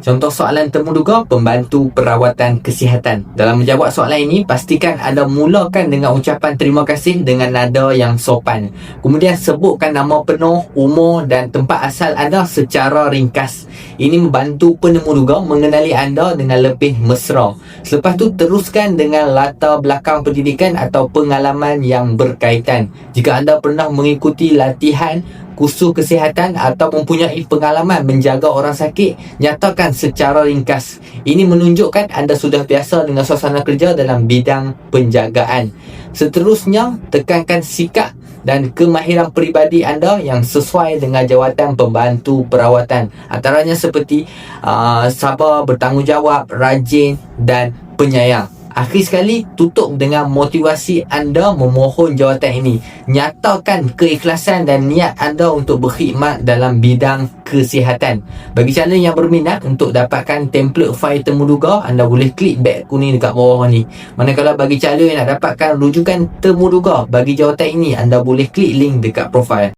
Contoh soalan temuduga pembantu perawatan kesihatan. Dalam menjawab soalan ini, pastikan anda mulakan dengan ucapan terima kasih dengan nada yang sopan. Kemudian sebutkan nama penuh, umur dan tempat asal anda secara ringkas. Ini membantu penemuduga mengenali anda dengan lebih mesra. Selepas tu teruskan dengan latar belakang pendidikan atau pengalaman yang berkaitan. Jika anda pernah mengikuti latihan kursus kesihatan atau mempunyai pengalaman menjaga orang sakit, nyatakan secara ringkas. Ini menunjukkan anda sudah biasa dengan suasana kerja dalam bidang penjagaan. Seterusnya, tekankan sikap dan kemahiran peribadi anda yang sesuai dengan jawatan pembantu perawatan. Antaranya seperti uh, sabar, bertanggungjawab, rajin dan penyayang. Akhir sekali, tutup dengan motivasi anda memohon jawatan ini. Nyatakan keikhlasan dan niat anda untuk berkhidmat dalam bidang kesihatan. Bagi calon yang berminat untuk dapatkan template fail temuduga, anda boleh klik beg kuning dekat bawah ni. Manakala bagi calon yang nak dapatkan rujukan temuduga bagi jawatan ini, anda boleh klik link dekat profil.